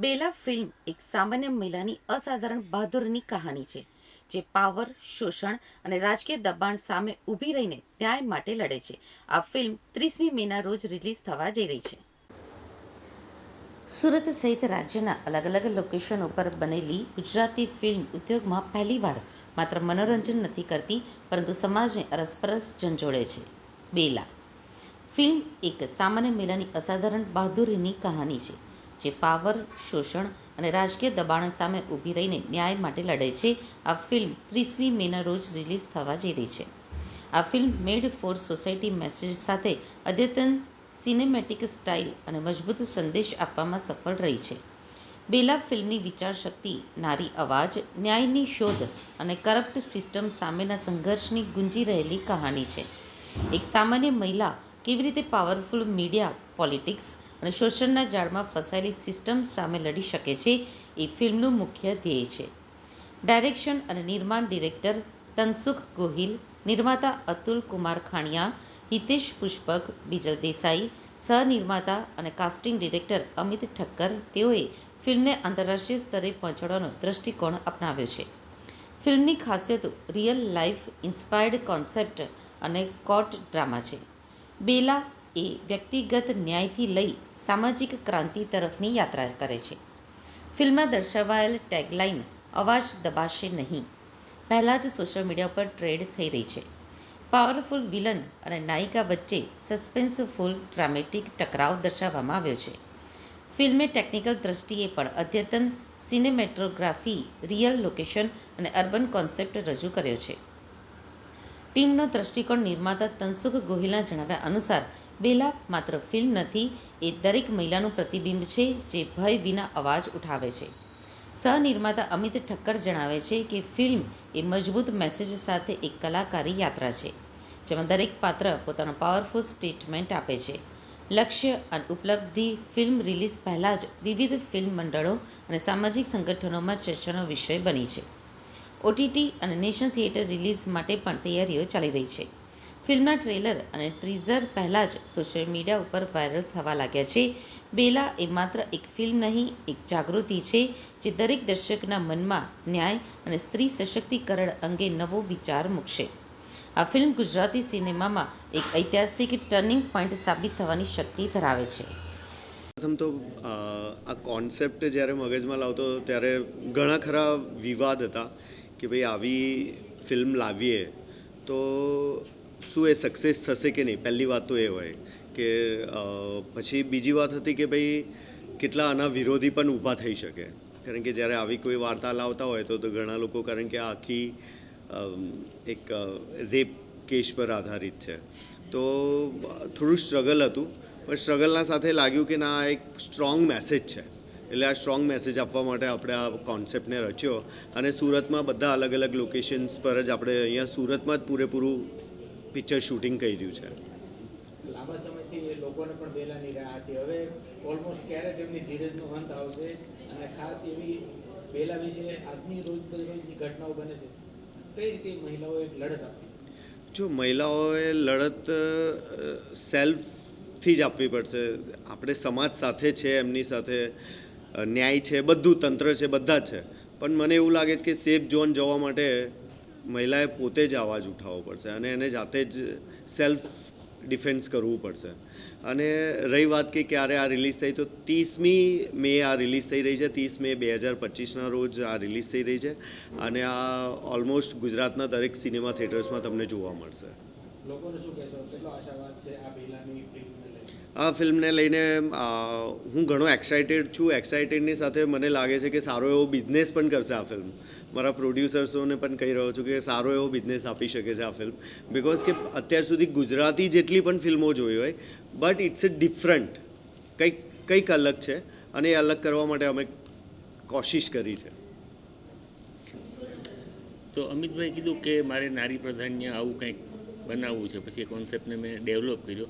બેલા film એક સામાન્ય મહિલાની અસાધારણ બહાદુરની કહાની છે, જે પાવર, શોષણ અને રાજકીય દબાણ સામે ઊભી રહીને ન્યાય માટે લડે છે. આ ફિલ્મ ત્રીસમી મેના રોજ રિલીઝ થવા જઈ રહી છે. સુરત સહિત રાજ્યના અલગ અલગ લોકેશન ઉપર બનેલી ગુજરાતી ફિલ્મ ઉદ્યોગમાં પહેલીવાર માત્ર મનોરંજન નથી કરતી, પરંતુ સમાજને અરસપરસ ઝંઝોળે છે. બેલા ફિલ્મ એક સામાન્ય મહિલાની અસાધારણ બહાદુરીની કહાની છે. જે પાવર, શોષણ અને રાજકીય દબાણ સામે ઊભી રહીને ન્યાય માટે લડે છે, આ ફિલ્મ ત્રીસમી મેના રોજ રિલીઝ થવા જઈ રહી છે. આ film made for society message સાથે અદ્યતન સિનેમેટિક સ્ટાઇલ અને મજબૂત સંદેશ આપવામાં સફળ રહી છે. બેલા ફિલ્મની વિચારશક્તિ નારી અવાજ, ન્યાયની શોધ અને કરપ્ટ સિસ્ટમ સામેના સંઘર્ષની ગુંજી રહેલી કહાની છે. એક સામાન્ય મહિલા કેવી રીતે પાવરફુલ મીડિયા, પોલિટિક્સ અને શોષણના જાળમાં ફસાયેલી સિસ્ટમ સામે લડી શકે છે, એ ફિલ્મનું મુખ્ય ધ્યેય છે. ડાયરેક્શન અને નિર્માણ ડિરેક્ટર તનસુખ ગોહિલ, નિર્માતા અતુલ કુમાર ખાણિયા, હિતેશ પુષ્પક, બીજલ દેસાઈ, સહનિર્માતા અને કાસ્ટિંગ ડિરેક્ટર અમિત ઠક્કર તેઓએ ફિલ્મને આંતરરાષ્ટ્રીય સ્તરે પહોંચાડવાનો દ્રષ્ટિકોણ અપનાવ્યો છે. ફિલ્મની ખાસિયતો રિયલ લાઈફ ઇન્સ્પાયર્ડ કોન્સેપ્ટ અને કોર્ટ ડ્રામા છે. બેલા એ વ્યક્તિગત ન્યાયથી લઈ સામાજિક ક્રાંતિ તરફની યાત્રા કરે છે. ફિલ્મમાં દર્શાવાયેલ ટેગલાઇન અવાજ દબાશે નહીં. પહેલાં જ સોશિયલ મીડિયા પર ટ્રેડ થઈ રહી છે. પાવરફુલ વિલન અને નાયિકા વચ્ચે સસ્પેન્સફુલ ડ્રામેટિક ટકરાવ દર્શાવવામાં આવ્યો છે. ફિલ્મે ટેકનિકલ દ્રષ્ટિએ પણ અદ્યતન સિનેમેટોગ્રાફી રિયલ લોકેશન અને અર્બન કોન્સેપ્ટ રજૂ કર્યો છે. ટીમનો દ્રષ્ટિકોણ નિર્માતા તનસુખ ગોહિલના જણાવ્યા અનુસાર બેલા માત્ર ફિલ્મ નથી, એ દરેક મહિલાનું પ્રતિબિંબ છે જે ભય વિના અવાજ ઉઠાવે છે. સહનિર્માતા અમિત ઠક્કર જણાવે છે કે ફિલ્મ એ મજબૂત મેસેજ સાથે એક કલાકારી યાત્રા છે, જેમાં દરેક પાત્ર પોતાનો પાવરફુલ સ્ટેટમેન્ટ આપે છે. લક્ષ્ય અને ઉપલબ્ધિ ફિલ્મ રિલીઝ પહેલાં જ વિવિધ ફિલ્મ મંડળો અને સામાજિક સંગઠનોમાં ચર્ચાનો વિષય બની છે. ઓટીટી અને નેશનલ થિયેટર રિલીઝ માટે પણ તૈયારીઓ ચાલી રહી છે. ફિલ્મના ટ્રેલર અને ટ્રીઝર પહેલાં જ સોશિયલ મીડિયા ઉપર વાયરલ થવા લાગ્યા છે. બેલા એ માત્ર એક ફિલ્મ નહીં, એક જાગૃતિ છે, જે દરેક દર્શકના મનમાં ન્યાય અને સ્ત્રી સશક્તિકરણ અંગે નવો વિચાર મૂકશે. આ ફિલ્મ ગુજરાતી સિનેમામાં એક ઐતિહાસિક ટર્નિંગ પોઈન્ટ સાબિત થવાની શક્તિ ધરાવે છે. પ્રથમ તો આ કોન્સેપ્ટ જ્યારે મગજમાં લાવતો ત્યારે ઘણા ખરા વિવાદ હતા કે ભાઈ આવી ફિલ્મ લાવીએ. તો શું એ સક્સેસ થશે કે નહીં? પહેલી વાત તો એ હોય કે પછી બીજી વાત હતી કે ભાઈ કેટલા આના વિરોધી પણ ઊભા થઈ શકે. કારણ કે જ્યારે આવી કોઈ વાર્તા લાવતા હોય તો ઘણા લોકો કારણ કે આખી એક રેપ કેસ પર આધારિત છે. તો થોડું સ્ટ્રગલ હતું, પણ સ્ટ્રગલના સાથે લાગ્યું કે ના એક સ્ટ્રોંગ મેસેજ છે. એટલે આ સ્ટ્રોંગ મેસેજ આપવા માટે આપણે આ કોન્સેપ્ટને રચ્યો અને સુરતમાં બધા અલગ અલગ લોકેશન્સ પર જ આપણે અહીંયા સુરતમાં જ પૂરેપૂરું પિક્ચર શૂટિંગ કર્યું છે. લાંબા સમયથી લોકોને પણ બેલાની રાહ હતી. હવે ઓલમોસ્ટ ક્યારે તેમની ધીરજનો અંત આવશે અને ખાસ એવી બેલા વિશે આજની રોજ રોજની ઘટનાઓ બને છે કઈ રીતે મહિલાઓએ લડત આપી? જો મહિલાઓએ લડત સેલ્ફથી જ આપવી પડશે. આપણે સમાજ સાથે છે એમની સાથે ન્યાય છે બધું તંત્ર છે બધા જ છે. પણ મને એવું લાગે છે કે સેફ ઝોન જવા માટે મહિલાએ પોતે જ અવાજ ઉઠાવવો પડશે અને એને જાતે જ સેલ્ફ ડિફેન્સ કરવું પડશે. અને રહી વાત કે ક્યારે આ રિલીઝ થઈ, તો ત્રીસમી મે આ રિલીઝ થઈ રહી છે. ત્રીસ મે બે હજાર પચીસના રોજ આ રિલીઝ થઈ રહી છે. અને આ ઓલમોસ્ટ ગુજરાતના દરેક સિનેમા થિયેટર્સમાં તમને જોવા મળશે. લોકોને શું કહેશો? કેટલો આશાવાદ છે આ ફિલ્મને લઈને આ ફિલ્મને લઈને હું ઘણો એક્સાઇટેડ છું. એક્સાઇટેડની સાથે મને લાગે છે કે સારો એવો બિઝનેસ પણ કરશે આ ફિલ્મ. મારા પ્રોડ્યુસર્સોને પણ કહી રહ્યો છું કે સારો એવો બિઝનેસ આપી શકે છે આ ફિલ્મ. બિકોઝ કે અત્યાર સુધી ગુજરાતી જેટલી પણ ફિલ્મો જોઈ હોય બટ ઇટ્સ એ ડિફરન્ટ કંઈક કંઈક અલગ છે અને એ અલગ કરવા માટે અમે કોશિશ કરી છે. તો અમિતભાઈ કીધું કે મારે નારી પ્રાધાન્ય આવું કંઈક બનાવવું છે. પછી એ કોન્સેપ્ટને મેં ડેવલપ કર્યો.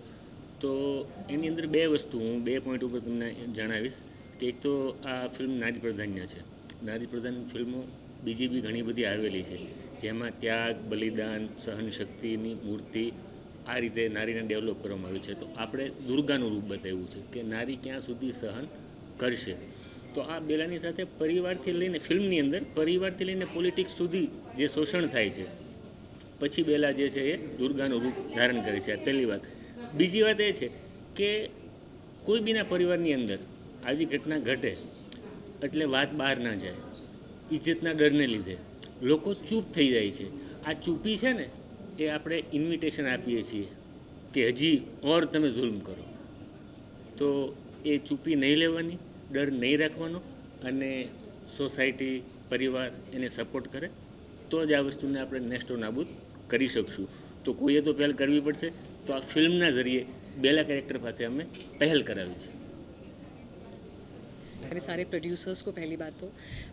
તો એની અંદર બે વસ્તુ હું બે પોઈન્ટ ઉપર તમને જણાવીશ. કે એક તો આ ફિલ્મ નારી પ્રધાન્ય છે. નારી પ્રધાન ફિલ્મો બીજી બી ઘણી બધી આવેલી છે. જેમાં ત્યાગ, બલિદાન, સહનશક્તિની મૂર્તિ આ રીતે નારીને ડેવલપ કરવામાં આવી છે. તો આપણે દુર્ગાનું રૂપ બતાવ્યું છે કે નારી ક્યાં સુધી સહન કરશે. તો આ બેલાની સાથે પરિવારથી લઈને ફિલ્મની અંદર પરિવારથી લઈને પોલિટિક્સ સુધી જે શોષણ થાય છે, પછી બેલા જે છે એ દુર્ગાનું રૂપ ધારણ કરે છે. પહેલી વાત. બીજી વાત એ છે કે કોઈ બીના પરિવારની અંદર આવી ઘટના ઘટે એટલે વાત બહાર ના જાય, ઇજ્જતના ડરને લીધે. લોકો ચૂપ થઈ જાય છે. આ ચૂપી છે ને, એ આપણે ઇન્વિટેશન આપીએ છીએ કે હજી ઓર તમે જુલ્મ કરો. તો એ ચૂપી નહીં લેવાની, ડર નહીં રાખવાનો અને સોસાયટી, પરિવાર એને સપોર્ટ કરે, તો જ આ વસ્તુને આપણે નેસ્ટો નાબૂદ કરી શકશું. તો કોઈએ તો પહેલ કરવી પડશે તો આ ફિલ્મના જરીએ બેલા કેરેક્ટર પાસે અમે પહેલ કરાવી છે मेरे सारे प्रोड्यूसर्स को पहली बात तो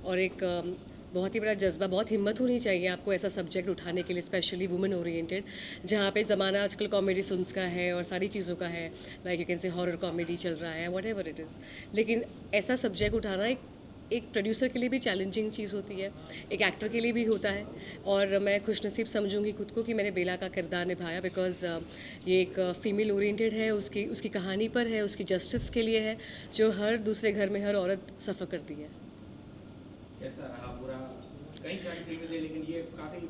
और एक अम, बहुत ही बड़ा जज्बा बहुत हिम्मत होनी चाहिए आपको ऐसा सब्जेक्ट उठाने के लिए स्पेशली वुमेन ओरिएंटेड जहाँ पे ज़माना आजकल कॉमेडी फिल्म्स का है और सारी चीज़ों का है like you can say horror comedy चल रहा है वट एवर इट इज़ लेकिन ऐसा सब्जेक्ट उठाना एक एक प्रोड्यूसर के लिए भी चैलेंजिंग चीज़ होती है एक एक्टर के लिए भी होता है और मैं खुशनसीब समझूँगी खुद को कि मैंने बेला का किरदार निभाया बिकॉज़ ये एक फीमेल ओरिएंटेड है उसकी उसकी कहानी पर है उसकी जस्टिस के लिए है जो हर दूसरे घर में हर औरत सफ़र करती है। कैसा रहा पूरा? कई सारी फ़िल्में थी लेकिन ये काफ़ी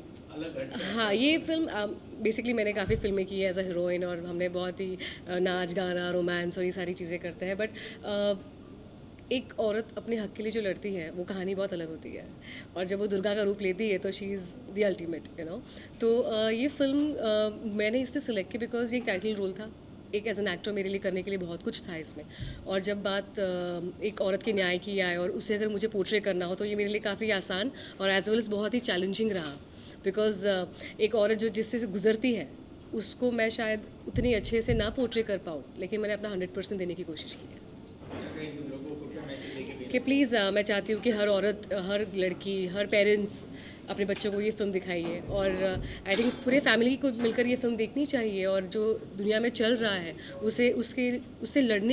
हाँ। ये फ़िल्म बेसिकली मैंने काफ़ी फ़िल्में की है एज अ हीरोइन और हमने बहुत ही अ, नाच गाना रोमांस और ये सारी चीज़ें करते हैं बट एक औरत अपने हक के लिए जो लड़ती है, वो कहानी बहुत अलग होती है। और जब वो दुर्गा का रूप लेती है तो she is the ultimate you know तो ये फ़िल्म मैंने इसलिए सिलेक्ट की बिकॉज़ ये एक टाइटल रोल था। एक एज एन एक्टर मेरे लिए करने के लिए बहुत कुछ था इसमें। और जब बात एक औरत के न्याय की आए और उसे अगर मुझे पोर्ट्रे करना हो तो ये मेरे लिए काफ़ी आसान और एज वेल एज़ बहुत ही चैलेंजिंग रहा। बिकॉज़ एक औरत जो जिससे गुजरती है, उसको मैं शायद उतनी अच्छे से ना पोर्ट्रे कर पाऊँ, लेकिन मैंने अपना हंड्रेड परसेंट देने की कोशिश की है। कि प्लीज़ मैं चाहती हूँ कि हर औरत हर लड़की, हर पेरेंट्स अपने बच्चों को ये फ़िल्म दिखाइए। और आई थिंक पूरे फैमिली को मिलकर ये फ़िल्म देखनी चाहिए और जो दुनिया में चल रहा है, उसे, उसके उससे लड़ने